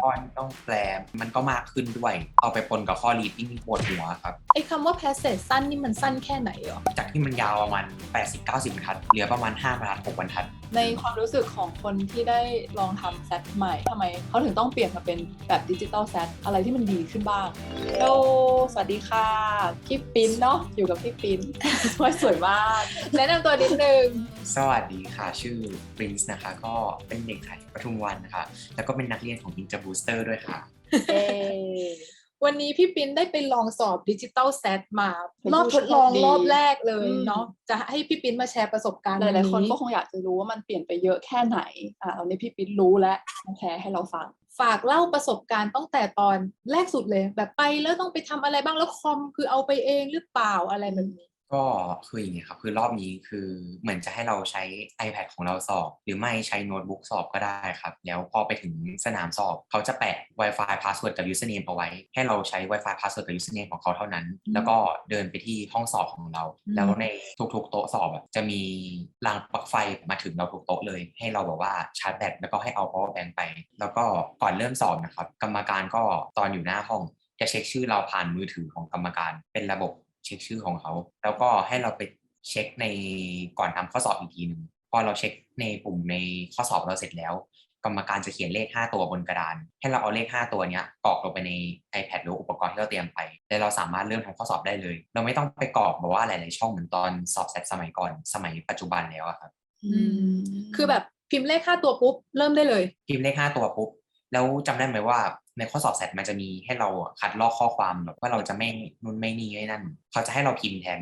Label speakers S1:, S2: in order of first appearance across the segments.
S1: ข้อที่ต้องแปลมันก็มากขึ้นด้วย เอาไปปนกับข้อ reading ปวดหัวครับ
S2: ไอ้คำว่า passage สั้นนี่มันสั้นแค่ไหนหรอ
S1: จากที่มันยาวประมาณ 80-90บรรทัด เหลือประมาณ 5บรรทัด 6บรรทัด
S3: ในความรู้สึกของคนที่ได้ลองทำแซดใหม่ทำไมเขาถึงต้องเปลี่ยนมาเป็นแบบดิจิตอลแซดอะไรที่มันดีขึ้นบ้างโลสวัสดีค่ะ พี่ปิ้นเนาะอยู่กับพี่ปิ้นสวยสวยมาก แนะนำตัวนิดนึง
S1: สวัสดีค่ะ ชื่อ Prince นะคะ ก็เป็นเด็กไทยปทุมวันนะคะ แล้วก็เป็นนักเรียนของ Ninja Booster ด้วยค่ะ
S3: เอ
S2: วันนี้พี่ปิ้นได้ไปลองสอบดิจิ t a ลแซดมา
S3: เป็น
S2: รอบ
S3: ผู้
S2: ทดลอง
S3: โชคดี
S2: รอบแรกเลย
S3: อืม
S2: เนาะจะให้พี่ปิ้นมาแชร์ประสบการณ์
S3: หลายๆคน
S2: วั
S3: ก็คงอยากจะรู้ว่ามันเปลี่ยนไปเยอะแค่ไหนอ่าเอาในพี่ปิ้นรู้แล้วมาแชร์ให้เราฟัง
S2: ฝากเล่าประสบการณ์ตั้งแต่ตอนแรกสุดเลย แบบไปแล้วต้องไปทำอะไรบ้างแล้วคอมคือเอาไปเองหรือเปล่าอะไรแบบนี้
S1: ก็คืออย่างนี้ครับ คือรอบนี้คือเหมือนจะให้เราใช้ iPad ของเราสอบ หรือไม่ใช้โน้ตบุ๊กสอบก็ได้ครับ แล้วพอไปถึงสนามสอบ เขาจะแปะ Wi-Fi password กับ username เอาไว้ ให้เราใช้ Wi-Fi password กับ username ของเขาเท่านั้น
S2: อืม
S1: แล้วก็เดินไปที่ห้องสอบของเรา
S2: อืม
S1: แล้วในทุกๆ โต๊ะสอบอะจะมีรางปลั๊กไฟมาถึงเราทุกโต๊ะเลย ให้เราแบบว่าชาร์จแบตแล้วก็ให้เอา power bank ไป แล้วก็ก่อนเริ่มสอบนะครับ กรรมการก็ตอนอยู่หน้าห้องจะเช็คชื่อเราผ่านมือถือของกรรมการเป็นระบบ เช็คชื่อของเขา แล้วก็ให้เราไปเช็คในก่อนทำข้อสอบอีกทีหนึ่งพอเราเช็คในปุ่มในข้อสอบเราเสร็จแล้ว กรรมการจะเขียนเลข 5 ตัวบนกระดาน ให้เราเอาเลข 5 ตัวเนี้ยกรอกลงไปใน iPad หรืออุปกรณ์ที่เราเตรียมไปแล้วเราสามารถเริ่มทำข้อสอบได้เลย เราไม่ต้องไปกรอกแบบว่าหลาย ๆ ช่องเหมือนตอนสอบแซดสมัยก่อนสมัยปัจจุบันแล้วอะครับ
S2: อืมคือแบบพิมพ์เลขค่าตัวปุ๊บเริ่มได้เลย
S1: พิมพ์เลข 5 ตัวปุ๊บแล้วจำได้ไหมว่า ในข้อสอบแซดมันจะมีให้เราคัดลอกข้อความแบบว่าเราจะไม่นู่นไม่นี่ไม่นั่น เขาจะให้เราพิมพ์แทน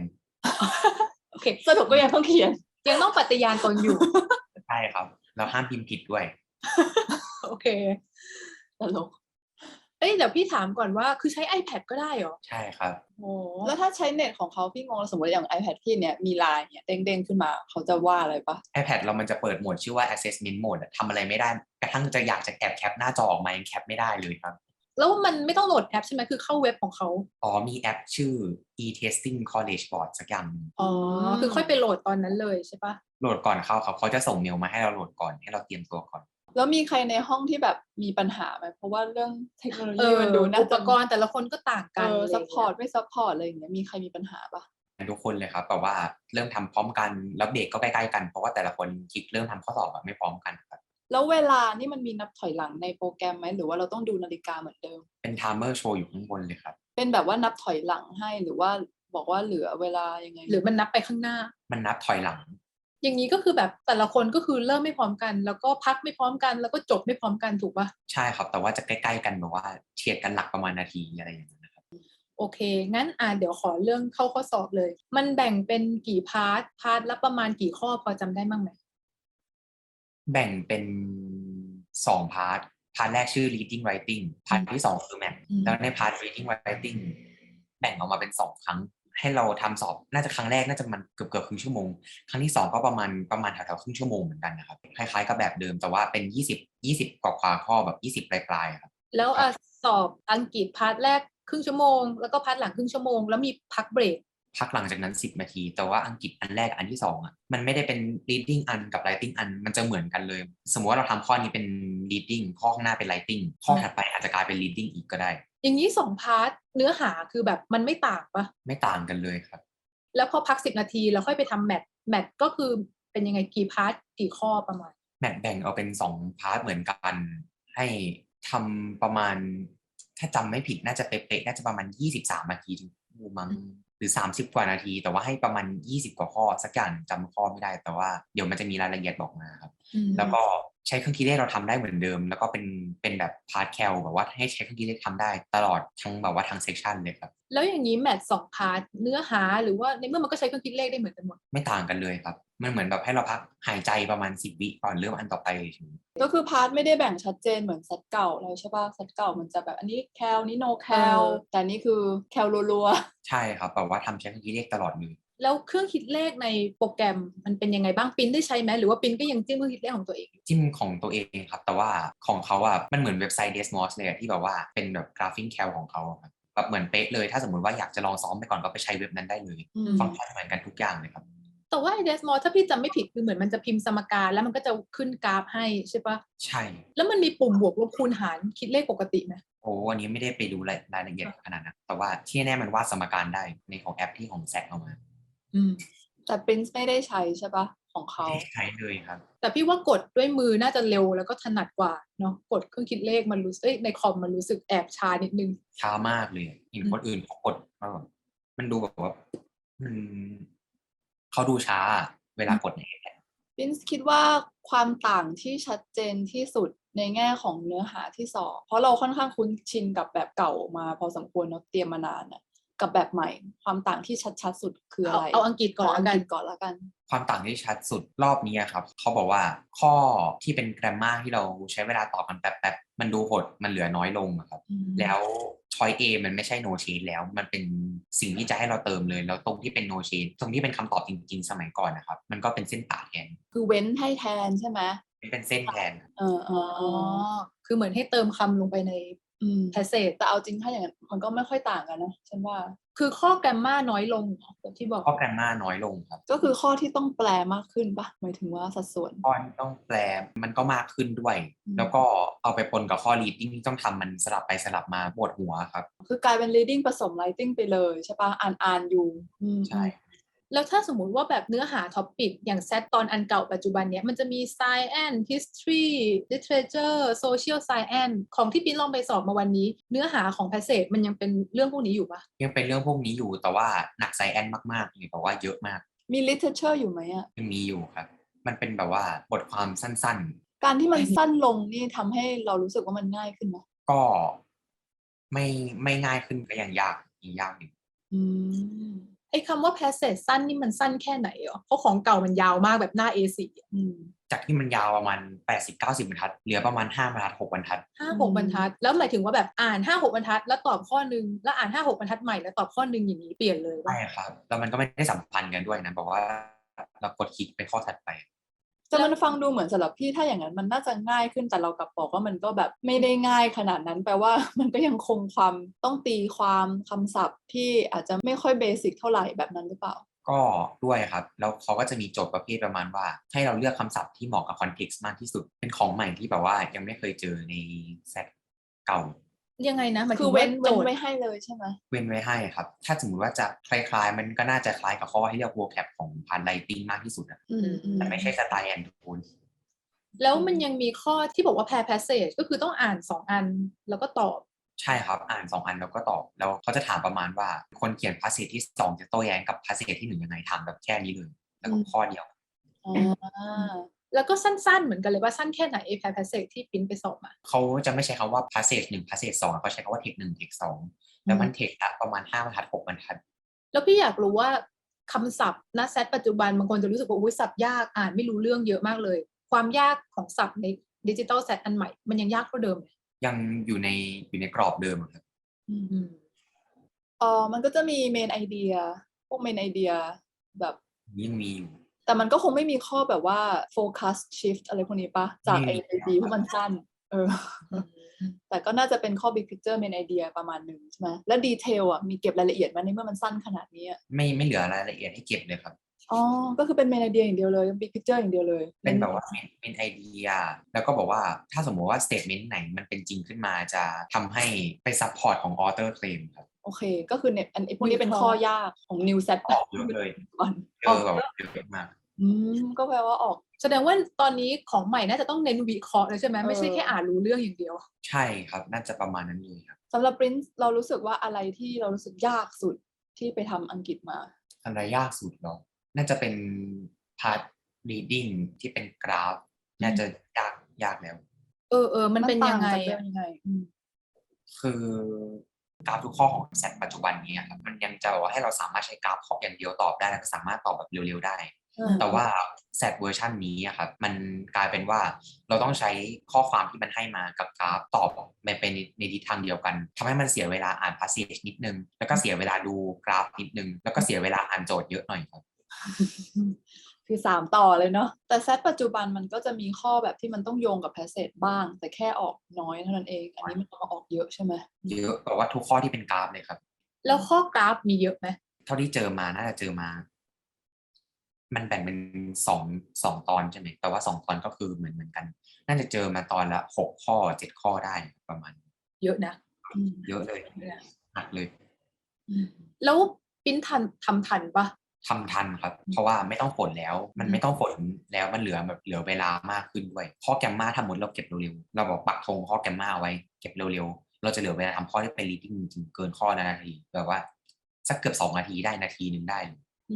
S2: โอเค
S3: สรุปก็ยังต้องเขียน
S2: ยังต้องปฏิญาณตนอยู่
S1: ใช่ครับ เราห้ามพิมพ์ผิดด้วย
S2: โอเค
S3: ตลก
S2: เอ้ยเดี๋ยวพี่ถามก่อนว่าคือใช้ iPad ก็ได้เหรอ
S1: ใช่ครับ
S2: โอ้
S3: แล้วถ้าใช้เน็ตของเขาพี่งงสมมติอย่าง iPad พี่เนี่ยมีไลน์เนี่ยเด้งๆขึ้นมาเขาจะว่าอะไรปะ
S1: iPad เรามันจะเปิดโหมดชื่อว่า assessment mode อะทำอะไรไม่ได้กระทั่งจะอยากจะแอบแคปหน้าจอออกมายังแคปไม่ได้เลยครับ
S2: แล้วมันไม่ต้องโหลดแอปใช่ไหมคือเข้าเว็บของเขา
S1: อ๋อมีแอปชื่อ e-testing college board สักอย่างหนึ่ง
S2: อ๋อคือค่อยไปโหลดตอนนั้นเลยใช่ปะ
S1: โหลดก่อนเข้าครับเขาจะส่งเมลมาให้เราโหลดก่อนให้เราเตรียมตัวก่อน
S3: แล้วมีใครในห้องที่แบบมีปัญหาไหมเพราะว่าเรื่องเทคโนโล
S2: เอ
S3: ยี
S2: อ
S3: มันดูน่า
S2: อุป
S3: จะ
S2: กรณ์แต่ละคนก็ต่าง
S3: เอ
S2: กัน
S3: อ
S2: อะไร
S3: ซัพพอร์ต
S2: ย่างเงี้ย
S3: ไม่ซัพพอร์ตอะไรอย่างเงี้ยมีใครมีปัญหาปะ
S1: ทุกคนเลยครับแต่ว่าเริ่มทำพร้อมกันแล้วเบรกก็ใกล้ๆกันเพราะว่าแต่ละคนคลิกเริ่มทำข้อสอบแบบไม่พร้อมกันครับ
S3: แล้วเวลานี่มันมีนับถอยหลังในโปรแกรมไหมหรือว่าเราต้องดูนาฬิกาเหมือนเดิม
S1: เป็นไทม์เมอร์โชว์อยู่ข้างบนเลยครับ
S3: เป็นแบบว่านับถอยหลังให้หรือว่าบอกว่าเหลือเวลายังไง
S2: หรือมันนับไปข้างหน้า
S1: มันนับถอยหลัง
S2: อย่างนี้ก็คือแบบแต่ละคนก็คือเริ่มไม่พร้อมกัน แล้วก็พักไม่พร้อมกัน แล้วก็จบไม่พร้อมกันถูกปะ
S1: ใช่ครับ แต่ว่าจะใกล้ๆกันแบบว่าเฉียดกันหลักประมาณนาทีอะไรอย่างเงี้ยนะครับ
S2: โอเค งั้นอ่าเดี๋ยวขอเรื่องเข้าข้อสอบเลย มันแบ่งเป็นกี่พาร์ทพาร์ทละประมาณกี่ข้อพอจำได้บ้างไหม
S1: แบ่งเป็นสองพาร์ทพาร์ทแรกชื่อ reading writing พาร์ทที่สองคือ math
S2: อืม
S1: แล้วในพาร์ท reading writing แบ่งออกมาเป็นสองครั้ง ให้เราทำสอบน่าจะครั้งแรกน่าจะมันเกือบเกือบครึ่งชั่วโมง ครั้งที่สองก็ประมาณประมาณแถวๆครึ่งชั่วโมงเหมือนกันนะครับคล้ายๆกับแบบเดิมแต่ว่าเป็นยี่สิบยี่สิบกว่าๆข้อแบบยี่สิบปลายๆครับ
S2: แล้วอะสอบอังกฤษพาร์ทแรกครึ่งชั่วโมง แล้วก็พาร์ทหลังครึ่งชั่วโมงแล้วมีพักเบรก
S1: พักหลังจากนั้น 10 นาที แต่ว่าอังกฤษอันแรกอันที่สองอะมันไม่ได้เป็น reading อันกับ writing อันมันจะเหมือนกันเลย สมมติว่าเราทำข้อนี้เป็น reading ข้อข้างหน้าเป็น writing ข้อถัดไปอาจจะกลายเป็น reading อีกก็ได้
S2: อย่างนี้สองพาร์ทเนื้อหาคือแบบมันไม่ต่างปะ
S1: ไม่ต่างกันเลยครับ
S2: แล้วพอพักสิบนาทีแล้วค่อยไปทำแมทแมทก็คือเป็นยังไงกี่พาร์ทกี่ข้อประมาณ
S1: แมทแบ่งเอาเป็นสองพาร์ทเหมือนกัน ให้ทำประมาณ ถ้าจำไม่ผิดน่าจะเป๊ะๆน่าจะประมาณ23นาทีถึงมั้งหรือ30กว่านาที แต่ว่าให้ประมาณ20กว่าข้อสักอย่างจำข้อไม่ได้แต่ว่าเดี๋ยวมันจะมีรายละเอียดบอกมาครับ
S2: อืม
S1: แล้วก็ใช้เครื่องคิดเลขเราทำได้เหมือนเดิม แล้วก็เป็นเป็นแบบพาร์ทแคลแบบว่าให้ใช้เครื่องคิดเลขทำได้ ตลอดทั้งแบบว่าทั้งเซสชันเลยครับ
S2: แล้วอย่างนี้แมทสองพาร์ทเนื้อหาหรือว่าในเมื่อมันก็ใช้เครื่องคิดเลขได้เหมือนกันหมด
S1: ไม่ต่างกันเลยครับ มันเหมือนแบบให้เราพักหายใจประมาณ10วิก่อนเริ่มอันต่อไปเฉย
S3: ก็คือพาร์ทไม่ได้แบ่งชัดเจนเหมือนซัดเก่าเราใช่ป่ะซัดเก่ามันจะแบบอันนี้แคลนี้โนแคล
S2: เออ
S3: แต่นี่คือแคลรัว
S1: ใช่ครับแบบว่าทำใช้เครื่องคิดเลขตลอดเลย
S2: แล้วเครื่องคิดเลขในโปรแกรมมันเป็นยังไงบ้างปินได้ใช้ไหมหรือว่าปินก็ยังจิ้มเครื่องคิดเลขของตัวเอง
S1: จิ้มของตัวเองครับ แต่ว่าของเขาอะมันเหมือนเว็บไซต์ Desmos เลยอะที่แบบว่าเป็นแบบกราฟิกแคลของเขาอะครับแบบเหมือนเป๊ะเลยถ้าสมมติว่าอยากจะลองซ้อมไปก่อนก็ไปใช้เว็บนั้นได้เลย
S3: ๆอืม
S1: ฟังก์ชันเหมือนกันทุกอย่างเลยครับ
S2: แต่ว่าไอเดสมอถ้าพี่จำไม่ผิดคือเหมือนมันจะพิมพ์สมการแล้วมันก็จะขึ้นกราฟให้ใช่ปะ
S1: ใช่
S2: แล้วมันมีปุ่มบวกลบคูณหารคิดเลขปกติไหม
S1: โอ้วันนี้ไม่ได้ไปดูรายรายละเอียดขนาดนั้นแต่ว่าที่แน่มันวาดสมการได้ในของแอปที่ของแซกเอามา
S2: อืม
S3: แต่ Prince ไม่ได้ใช้ใช่ปะของเขา
S1: ไม่ได้ใช้เลยครับ
S2: แต่พี่ว่ากดด้วยมือน่าจะเร็วแล้วก็ถนัดกว่าเนาะกดเครื่องคิดเลขมันรู้สึกเอ้ยในคอมมันรู้สึกแอบช้านิดนึง
S1: ช้ามากเลยเห็นคนอื่นเขากดแล้วแบบมันดูแบบว่ามันเขาดูช้า เวลากดในแอป
S3: Prince คิดว่าความต่างที่ชัดเจนที่สุดในแง่ของเนื้อหาที่สอบเพราะเราค่อนข้างคุ้นชินกับแบบเก่ามาพอสมควรเนาะเตรียมมานานอะ กับแบบใหม่ ความต่างที่ชัดๆสุดคือ
S2: เอา
S3: อะไร
S2: เอาอังกฤษก่อน
S3: ข
S2: แล้วกัน
S3: งฤษก่อนแล้วกัน
S1: ความต่างที่ชัดสุดรอบนี้อะครับเขาบอกว่าข้อที่เป็นแกรมมาที่เราใช้เวลาตอบกันแป๊บๆมันดูหดมันเหลือน้อยลงอะครับ แล้วช้อย A มันไม่ใช่ no change แล้วมันเป็นสิ่งที่จะให้เราเติมเลย แล้วตรงที่เป็น no change ตรงที่เป็นคำตอบจริง ๆ สมัยก่อนนะครับ มันก็เป็นเส้นป่าแทน
S3: คือเว้นให้แทนใช่ไหม
S1: เป็นเส้นแทน
S3: เออเอ
S2: อ๋อ
S3: อเออ
S2: คือเหมือนให้เติมคำลงไปใน
S3: อืม
S2: แพสเซจ
S3: แต่เอาจริงถ้าอย่างนั้นมันก็ไม่ค่อยต่างกันนะฉันว่า
S2: คือข้อแกรมมาน้อยลงแบบที่บอก
S1: ข้อแกรมมาน้อยลงครับ
S3: ก็คือข้อที่ต้องแปลมากขึ้นปะหมายถึงว่าสัดส่วน
S1: ข้อที่ต้องแปลมันก็มากขึ้นด้วย
S3: อืม
S1: แล้วก็เอาไปปนกับข้อ reading ที่ต้องทำมันสลับไปสลับมาปวดหัวครับ
S3: คือกลายเป็น reading ผสม writing ไปเลยใช่ปะอ่านอ่านอยู่อืม
S1: ใช่
S2: แล้วถ้าสมมุติว่าแบบเนื้อหาท็อปิกอย่างแซตตอนอันเก่าปัจจุบันเนี้ยมันจะมี science history literature social science ของที่ปิ้นลองไปสอบมาวันนี้ เนื้อหาของ passage มันยังเป็นเรื่องพวกนี้อยู่ปะ
S1: ยังเป็นเรื่องพวกนี้อยู่แต่ว่าหนักไซแอนมากๆเลยแต่ว่าเยอะมาก
S3: มี literature อยู่ไหมอะ
S1: ยังมีอยู่ครับ มันเป็นแบบว่าบทความสั้น
S3: การที่มันสั้นลงนี่ทำให้เรารู้สึกว่ามันง่ายขึ้นไหม
S1: ๆก็ไม่ไม่ง่ายขึ้นก็ยังยากยังยากอยู่
S3: อืม
S2: ไอ้คำว่า passage สั้นนี่มันสั้นแค่ไหนอะเพราะของเก่ามันยาวมากแบบหน้า A4 อะ
S3: อืม
S1: จากที่มันยาวประมาณ 80-90บรรทัด เหลือประมาณ 5บรรทัด 6บรรทัด
S2: ห้าหกบรรทัด แล้วหมายถึงว่าแบบอ่านห้าหกบรรทัด แล้วตอบข้อหนึ่งแล้วอ่านห้าหกบรรทัดใหม่แล้วตอบข้อหนึ่งอย่างนี้เปลี่ยนเลยปะ
S1: ใช่ครับ แล้วมันก็ไม่ได้สัมพันธ์กันด้วยนะบอกว่าเรากดคลิกไปข้อถัดไป
S3: แต่มันฟังดูเหมือนสำหรับพี่ถ้าอย่างนั้นมันน่าจะง่ายขึ้นแต่เรากลับบอกว่ามันก็แบบไม่ได้ง่ายขนาดนั้นแปลว่ามันก็ยังคงความต้องตีความคำศัพท์ที่อาจจะไม่ค่อยเบสิกเท่าไหร่แบบนั้นหรือเปล่า
S1: ก็ด้วยครับ แล้วเขาก็จะมีโจทย์ประเภทประมาณว่า ให้เราเลือกคำศัพท์ที่เหมาะกับคอนเท็กซ์มากที่สุด เป็นของใหม่ที่แบบว่ายังไม่เคยเจอในแซดเก่า
S2: ยังไงนะหมาย
S3: คื
S2: ถึ
S3: องเว้น
S2: โจ
S3: เว้น
S2: ทย์
S3: ไว้ให้เลยใช่ไหม
S1: เว้นไว้ให้ครับ ถ้าสมมติว่าจะคล้ายๆ มันก็น่าจะคล้ายกับข้อให้เลือก vocab ของพานไลติงมากที่สุดอะ
S3: อืมอืม
S1: แต่ไม่ใช่สไตล์แอนทูน
S2: แล้วมันยังมีข้อที่บอกว่า pair passage ก็คือต้องอ่านสองอันแล้วก็ตอบ
S1: ใช่ครับ อ่านสองอันแล้วก็ตอบ แล้วเขาจะถามประมาณว่า คนเขียนพาสเซจที่สองจะโต้แย้งกับพาสเซจที่หนึ่งยังไงถามแบบแค่นี้เลย แล้วก็ข้อเดียว
S3: อ่า
S2: แล้วก็สั้นๆ เหมือนกันเลยว่าสั้นแค่ไหนไอ้ pair passage ที่ปิ้นไปสอบมา
S1: เขาจะไม่ใช้คำว่า passage หนึ่ง passage สองเขาใช้คำว่า text หนึ่ง text สองแล้วมัน text ละประมาณห้าบรรทัดหกบรรทัด
S2: แล้วพี่อยากรู้ว่าคำศัพท์ณเซตปัจจุบันบางคนจะรู้สึกว่าอุ้ยศัพท์ยากอ่านไม่รู้เรื่องเยอะมากเลย ความยากของศัพท์ในดิจิตอลเซตอันใหม่ มันยังยากเท่าเดิมไหม
S1: ยังอยู่ในอยู่ในกรอบเดิมอะครับ
S3: อืม
S2: อืม
S3: เออมันก็จะมีเมนไอเดียพวกเมนไอเดียแบบ
S1: ยังมีอยู่
S3: แต่มันก็คงไม่มีข้อแบบว่าโฟกัสชิฟต์อะไรพวกนี้ปะจาก
S1: ไม่
S3: ไอ
S1: มี
S3: ไอดีเพราะมันสั้นเออแต่ก็น่าจะเป็นข้อ big picture main idea ประมาณหนึ่งใช่ไหมแล้วดีเทลอะมีเก็บรายละเอียดมาในเมื่อมันสั้นขนาดนี้อะ
S1: ไม่ไม่เหลือรายละเอียดให้เก็บเลยครับ
S3: อ๋อ ก็คือเป็น main idea อย่างเดียวเลย big picture อย่างเดียวเลย
S1: เป็นแบบว่าเป็นไอเดีย แล้วก็บอกว่าถ้าสมมติว่าสเต t เมนต์ไหนมันเป็นจริงขึ้นมาจะทำให้ไปซัพพอร์ตของออเตอร์เคลมครับ
S3: โอเค ก็คือเนี่ยอันไอ้พวกนี้เป็นข้อยากของ new set
S1: ออกเยอะเลย
S3: ก่อน
S1: เจอแบบเยอะมาก
S3: อืมก็แปลว่าออก
S2: แสดงว่าตอนนี้ของใหม่น่าจะต้องเน้นวิเคราะห์เลยใช่ไหมไม่ใช่แค่อ่านรู้เรื่องอย่างเดียว
S1: ใช่ครับน่าจะประมาณนั้นเลยครับ
S3: สำหรับ Prince เรารู้สึกว่าอะไรที่เรารู้สึกยากสุดที่ไปทำอังกฤษมา
S1: อะไรยากสุดเนาะน่าจะเป็นพาร์ท reading ที่เป็นกราฟ น่าจะยากยากแล้ว
S2: เออเออมันเป็นยังไง
S3: ต่าจากเดิ
S2: อะ
S3: มยังไงอืม
S1: คือกราฟทุกข้อของแซดปัจจุบันนี้ครับมันยังจะบอกว่าให้เราสามารถใช้กราฟข้ออย่างเดียวตอบได้แล้วก็สามารถตอบแบบเร็วๆได้ แต่ว่าแซดเวอร์ชันนี้อะครับมันกลายเป็นว่าเราต้องใช้ข้อความที่มันให้มากับกราฟตอบมันเป็นในทิศทางเดียวกันทำให้มันเสียเวลาอ่านพาสเซจนิดนึง แล้วก็เสียเวลาดูกราฟนิดนึง แล้วก็เสียเวลาอ่านโจทย์เยอะหน่อยครับ
S3: คือสามต่อเลยเนาะแต่เซตปัจจุบันมันก็จะมีข้อแบบที่มันต้องโยงกับแพสเซจบ้าง แต่แค่ออกน้อยเท่านั้นเอง อันนี้มันเอามาออกเยอะใช่ไหม
S1: เยอะแต่ว่าทุกข้อที่เป็นกราฟเลยครับ
S2: แล้วข้อกราฟมีเยอะไหม
S1: เท่าที่เจอมาน่าจะเจอมา มันแบ่งเป็นสองสองตอนใช่ไหมแต่ว่าสองตอนก็คือเหมือนเหมือนกัน น่าจะเจอมาตอนละหกข้อเจ็ดข้อได้ประมาณ
S2: เยอะนะ
S3: อืม
S1: เยอะเลยหนักเลย
S3: อืม
S2: แล้วปิ้นทันทำทันปะ
S1: ทำทันครับ เพราะว่าไม่ต้องฝนแล้ว มันไม่ต้องฝนแล้วมันเหลือแบบเหลือเวลามากขึ้นด้วยข้อแกมมาถ้าหมดเราเก็บเร็วๆเราบอกปักธงข้อแกมมาไว้เก็บเร็วๆเราจะเหลือเวลาทำข้อที่เป็น reading จริงๆเกินข้อละนาทีแบบว่าสักเกือบสองนาทีได้นาทีหนึ่งได้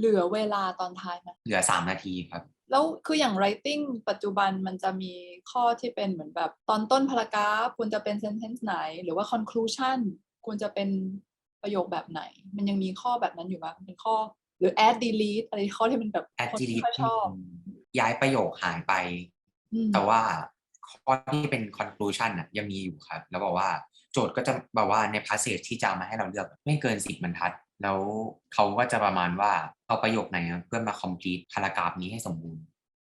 S1: เลย
S3: เหลือเวลาตอนท้ายไหม
S1: เหลือสามนาทีครับ
S3: แล้วคืออย่าง writing ปัจจุบันมันจะมีข้อที่เป็นเหมือนแบบตอนต้นพารากราฟควรจะเป็น sentence ไหน หรือว่า conclusion ควรจะเป็นประโยคแบบไหน มันยังมีข้อแบบนั้นอยู่ไหมเป็นข้อ หรือ add delete อะไรข้อที่มันแบบ
S1: add
S3: คนที่
S1: delete
S3: ค่อยชอบ
S1: ย้ายประโยคหายไป
S3: อืม
S1: แต่ว่าข้อที่เป็น conclusion น่ะยังมีอยู่ครับ แล้วบอกว่าโจทย์ก็จะแบบว่าใน passage ที่จะเอามาให้เราเลือกไม่เกินสิบบรรทัด แล้วเขาก็จะประมาณว่าเอาประโยคไหนอะเพื่อมา complete พารากราฟนี้ให้สมบูรณ์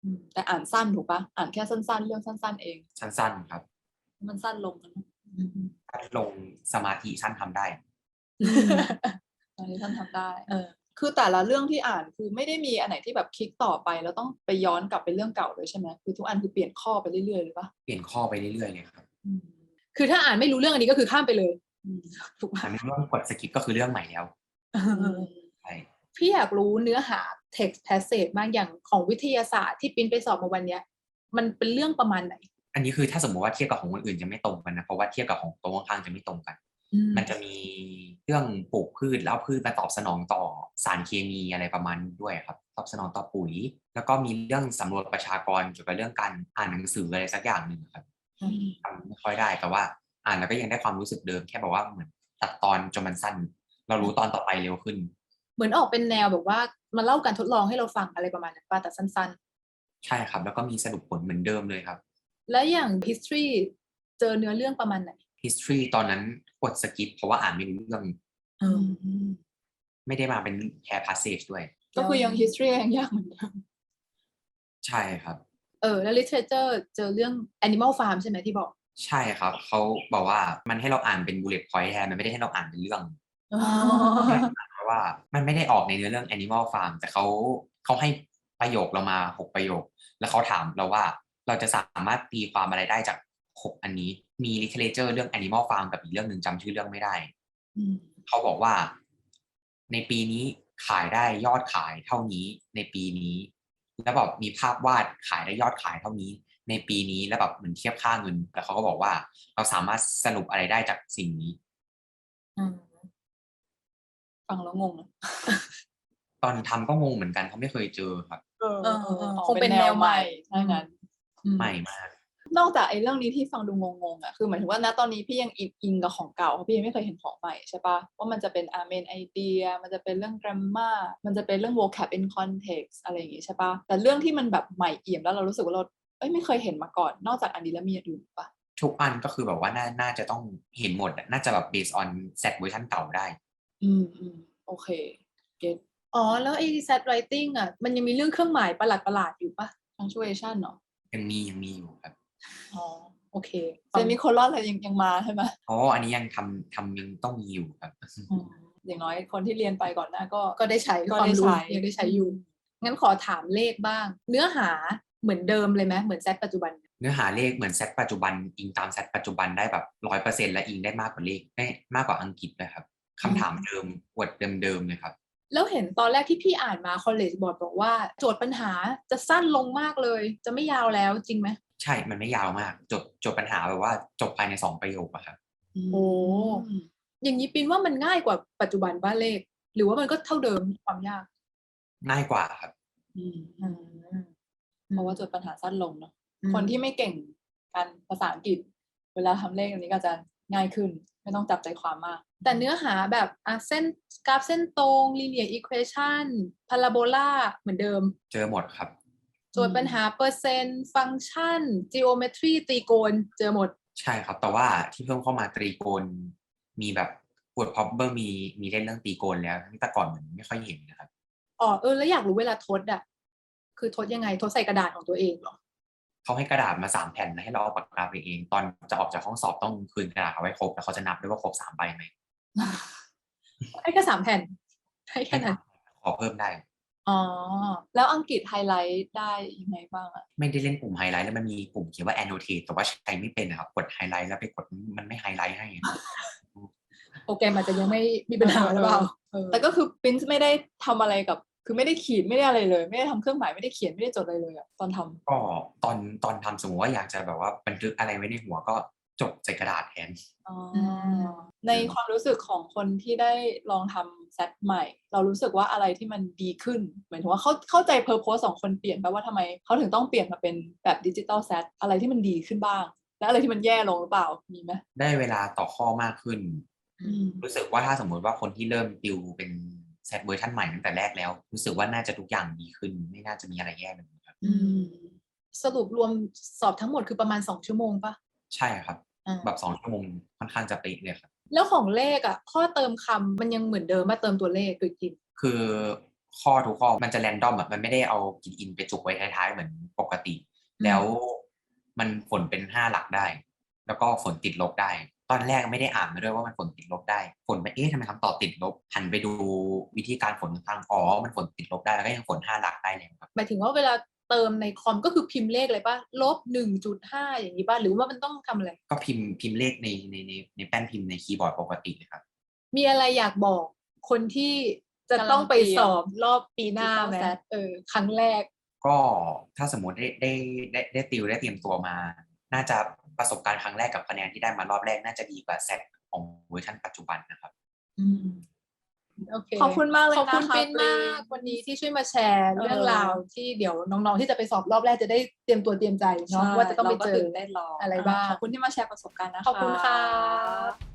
S3: อืมแต่อ่านสั้นถูกปะอ่านแค่สั้น ๆ เรื่องสั้น ๆ เอง
S1: สั้นๆครับ
S3: มันสั้นลงนะอืม
S1: ถ้าลงสมาธิสั้นทำได้
S3: อันนี้ท่านทำได้
S2: เออ
S3: คือแต่ละเรื่องที่อ่านคือไม่ได้มีอันไหนที่แบบคลิกต่อไป แล้วต้องไปย้อนกลับไปเรื่องเก่าเลยใช่ไหมคือทุกอันคือเปลี่ยนข้อไปเรื่อยๆเลยปะ
S1: เปลี่ยนข้อไปเรื่อยๆเลยครับ
S3: อืม
S2: คือถ้าอ่านไม่รู้เรื่องอันนี้ก็คือข้ามไปเลย
S3: อืม
S2: ถูกปะ
S1: อันนี้เรื่องกดสกิปก็คือเรื่องใหม่แล้วใช่
S2: พี่อยากรู้เนื้อหา text passage บ้างอย่างของวิทยาศาสตร์ที่ปิ้นไปสอบมาวันเนี้ย มันเป็นเรื่องประมาณไหน
S1: อันนี้คือถ้าสมมติว่าเทียบกับของคนอื่นจะไม่ตรงกันนะเพราะว่าเทียบกับของตรงข้างๆจะไม่ตรงกัน มันจะมีเรื่องปลูกพืชแล้วเอาพืชมาตอบสนองต่อสารเคมีอะไรประมาณนี้ด้วยครับ ตอบสนองต่อปุ๋ย แล้วก็มีเรื่องสำรวจประชากรเกี่ยวกับเรื่องการอ่านหนังสืออะไรสักอย่างหนึ่งครับ
S3: อืม
S1: ทำไม่ค่อยได้แต่ว่า อ่านแล้วก็ยังได้ความรู้สึกเดิมแค่บอกว่าเหมือนตัดตอนจนมันสั้น เรารู้ตอนต่อไปเร็วขึ้น
S2: เหมือนออกเป็นแนวแบบว่ามาเล่าการทดลองให้เราฟังอะไรประมาณนั้นป่ะแต่สั้น
S1: ใช่ครับ แล้วก็มีสรุปผลเหมือนเดิมเลยครับ
S2: ๆและอย่าง history เจอเนื้อเรื่องประมาณไหน
S1: history ตอนนั้นกดสกิปเพราะว่าอ่านไม่รู้เรื่อง
S3: อืม
S1: ไม่ได้มาเป็นแค่ passage ด้วย
S3: ก็คือยัง history ยังยากเหมือนเดิม
S1: ใช่ครับ
S2: เออ แล้ว literature เจอเรื่อง animal farm ใช่ไหมที่บอก
S1: ใช่ครับ เขาบอกว่ามันให้เราอ่านเป็น bullet point แทนมันไม่ได้ให้เราอ่านเป็นเรื่อง เพราะว่ามันไม่ได้ออกในเนื้อเรื่อง Animal Farm แต่เขาเขาให้ประโยคเรามาหกประโยค แล้วเขาถามเราว่าเราจะสามารถตีความอะไรได้จากหกอันนี้มี literature เรื่อง Animal Farm กับอีกเรื่องหนึ่งจำชื่อเรื่องไม่ได้เขาบอกว่า ในปีนี้ขายได้ยอดขายเท่านี้ในปีนี้ แล้วแบบมีภาพวาดขายได้ยอดขายเท่านี้ ในปีนี้แล้วแบบเหมือนเทียบค่าเงิน แล้วเขาก็บอกว่า เราสามารถสรุปอะไรได้จากสิ่งนี้
S3: ฟังแล้วงงนะ
S1: ตอนทำก็งงเหมือนกันเพราะไม่เคยเจอครับ
S3: เออ
S2: เออเออ
S3: อ๋อ
S2: คงเป็นแนวใหม่
S3: ถ้างั้น
S1: ใหม่มาก
S3: นอกจากไอ้เรื่องนี้ที่ฟังดูงงๆอะคือหมายถึงว่าณตอนนี้พี่ยังอินอิงกับของเก่าเพราะพี่ยังไม่เคยเห็นของใหม่ใช่ปะว่ามันจะเป็น a m e n idea มันจะเป็นเรื่อง grammar มันจะเป็นเรื่อง vocab in context อะไรอย่างงี้ใช่ปะแต่เรื่องที่มันแบบใหม่เอี่ยมแล้วเรารู้สึกว่าเราเอ้ยไม่เคยเห็นมาก่อน นอกจากอันนี้แล้วมีอย่างอื่นปะ
S1: ทุกอันก็คือแบบว่าน่าน่าจะต้องเห็นหมดอะน่าจะแบบ based on set เวอร์ชันเก่าได้
S3: อืมอืมโอเค get
S2: อ๋อ แล้วไอ้ set writing อะ มันยังมีเรื่องเครื่องหมายประหลาดๆอยู่ปะ
S3: punctuation เนาะ
S1: ยังมียังมีอยู่ครับ
S2: อ๋อ โอเค
S3: เซมิโคลอนอะไรยังยังมาใช่ไหม
S1: อ๋อ อันนี้ยังทำทำยังต้องมีอยู่ครับ
S3: อืมอย่างน้อยคนที่เรียนไปก่อนหน้าก็
S2: ก็ได้ใช้
S3: ก็
S2: ความ
S3: ได้
S2: รู้
S3: ใช้
S2: ยังได้ใช้อยู่ งั้นขอถามเลขบ้าง เนื้อหาเหมือนเดิมเลยไหมเหมือน set ปัจจุบัน
S1: เนื้อหาเลขเหมือนเซตปัจจุบันอิงตามเซตปัจจุบันได้แบบร้อยเปอร์เซ็นและอิงได้มากกว่าเลขได้มากกว่าอังกฤษเลยครับ คำถามเดิมวดเดิมๆเลยครับ
S2: แล้วเห็นตอนแรกที่พี่อ่านมา college board บอกว่า โจทย์ปัญหาจะสั้นลงมากเลย จะไม่ยาวแล้วจริงไหม
S1: ใช่ มันไม่ยาวมากจบจบปัญหาแบบว่าจบภายในสองประโยคอะครับ
S2: โอ้อย่างนี้ปินว่ามันง่ายกว่าปัจจุบันว่าเลข หรือว่ามันก็เท่าเดิมความยาก
S1: ง่ายกว่าครับ
S3: อืม
S2: อืม
S3: เพราะว่าโจทย์ปัญหาสั้นลงเนาะ
S2: อืม
S3: คนที่ไม่เก่งการภาษาอังกฤษ เวลาทำเลขอันนี้ก็จะง่ายขึ้น ไม่ต้องจับใจความมาก
S2: แต่เนื้อหาแบบอะเส้นกราฟเส้นตรง linear equation พาราโบลาเหมือนเดิม
S1: เจอหมดครับ
S2: โจทย์ปัญหาเปอร์เซ็นต์ฟังก์ชัน geometry ตรีโกณเจอหมด
S1: ใช่ครับ แต่ว่าที่เพิ่มเข้ามาตรีโกณมีแบบปวดพอบเบอร์มีมีเล่นเรื่องตรีโกณแล้วทั้งแต่ก่อนเหมือนไม่ค่อยเห็นนะครับ
S2: อ๋อเออแล้วอยากรู้เวลาทดอะคือทดยังไงทดใส่กระดาษของตัวเองเหรอ
S1: เขาให้กระดาษมาสามแผ่นให้เราเอาปากกาไปเอง ตอนจะออกจากห้องสอบต้องคืนกระดาษเอาไว้ครบแล้วเขาจะนับด้วยว่าครบสามใบไหม
S2: ให้แค่สามแผ่นให้แค่นั้น
S1: ขอเพิ่มได้
S2: ออ๋อ
S3: แล้วอังกฤษไฮไลท์ได้ยังไงบ้างอะ
S1: ไม่ได้เล่นปุ่มไฮไลท์แล้วมันมีปุ่มเขียนว่า annotate แต่ว่าใช้ไม่เป็นนะครับกดไฮไลท์แล้วไปกดมันไม่ไฮไลท์ให้
S2: โปรแกรมอาจจะยังไม่มีปัญหาหรือเปล่าเออ
S3: แต่ก็คือปรินซ์ไม่ได้ทำอะไรกับ คือไม่ได้ขีดไม่ได้อะไรเลย ไม่ได้ทำเครื่องหมายไม่ได้เขียนไม่ได้จดอะไรเลยอะตอนทำ
S1: ก็ตอนตอนทำสมมติว่าอยากจะแบบว่าบันทึกอะไรไว้ในหัวก็ จดใส่กระดาษแทน
S3: อ๋อในความรู้สึกของคนที่ได้ลองทำเซตใหม่ เรารู้สึกว่าอะไรที่มันดีขึ้นหมายถึงว่าเขาเข้าใจเพอร์โพสของคนเปลี่ยนไปว่าทำไมเขาถึงต้องเปลี่ยนมาเป็นแบบดิจิตอลเซตอะไรที่มันดีขึ้นบ้าง และอะไรที่มันแย่ลงหรือเปล่ามีไหม
S1: ได้เวลาต่อข้อมากขึ้น
S2: อืม
S1: รู้สึกว่าถ้าสมมุติว่าคนที่เริ่มติวเป็นเซตเวอร์ชันใหม่ตั้งแต่แรกแล้ว รู้สึกว่าน่าจะทุกอย่างดีขึ้น ไม่น่าจะมีอะไรแย่เลยครับ
S2: อืมสรุปรวมสอบทั้งหมดคือประมาณสองชั่วโมงปะ
S1: ใช่ครับ
S2: อ่า
S1: แบบสองชั่วโมงค่อนข้างจะเป๊ะเลยครับ
S2: แล้วของเลขอะข้อเติมคำมันยังเหมือนเดิมมาเติมตัวเลขคือกิน
S1: คือข้อทุกข้อมันจะแรนดอมอะมันไม่ได้เอากินอินไปจุกไว้ท้ายๆเหมือนปกติ
S2: อืม
S1: แล้วมันผลเป็นห้าหลักได้ แล้วก็ผลติดลบได้ ตอนแรกไม่ได้อ่านมาด้วยว่ามันผลติดลบได้ผลไปเอ๊ะทำไมคำตอบติดลบหันไปดูวิธีการผลทางอ๋อมันผลติดลบได้แล้วก็ยังผลห้าหลักได้เลยครับ
S2: หมายถึงว่าเวลา เติมในคอมก็คือพิมพ์เลขเลยปะลบหนึ่งจุดห้าอย่างนี้ป่ะหรือว่ามันต้องทำอะไร
S1: ก็พิมพ์พิมพ์เลขในในในในแป้นพิมพ์ในคีย์บอร์ดปกติเลยครับ
S2: มีอะไรอยากบอกคนที่จะต้องไปสอบรอบปีหน้าไหม
S3: Digital Set
S2: เออครั้งแรก
S1: ก็ถ้าสมมติได้ได้ได้ได้ติวได้เตรียมตัวมา น่าจะประสบการณ์ครั้งแรกกับคะแนนที่ได้มารอบแรกน่าจะดีกว่าเซตของเวอร์ชันปัจจุบันนะครับ
S2: อืม โอเค
S3: ขอบคุณมากเลย
S2: ขอบคุณ
S3: นะคะ
S2: ปินมาก
S3: ปริน
S2: วันนี้ที่ช่วยมาแชร์เรื่อง
S3: เออ
S2: ราวที่เดี๋ยวน้องๆที่จะไปสอบรอบแรกจะได้เตรียมตัวเต้นใจเนาะว่าจะต้องไปเจอ
S3: ได้รอ
S2: อะไรบ้าง
S3: ขอบคุณที่มาแชร์ประสบการณ์นะคะ
S2: ขอบคุณค่ะ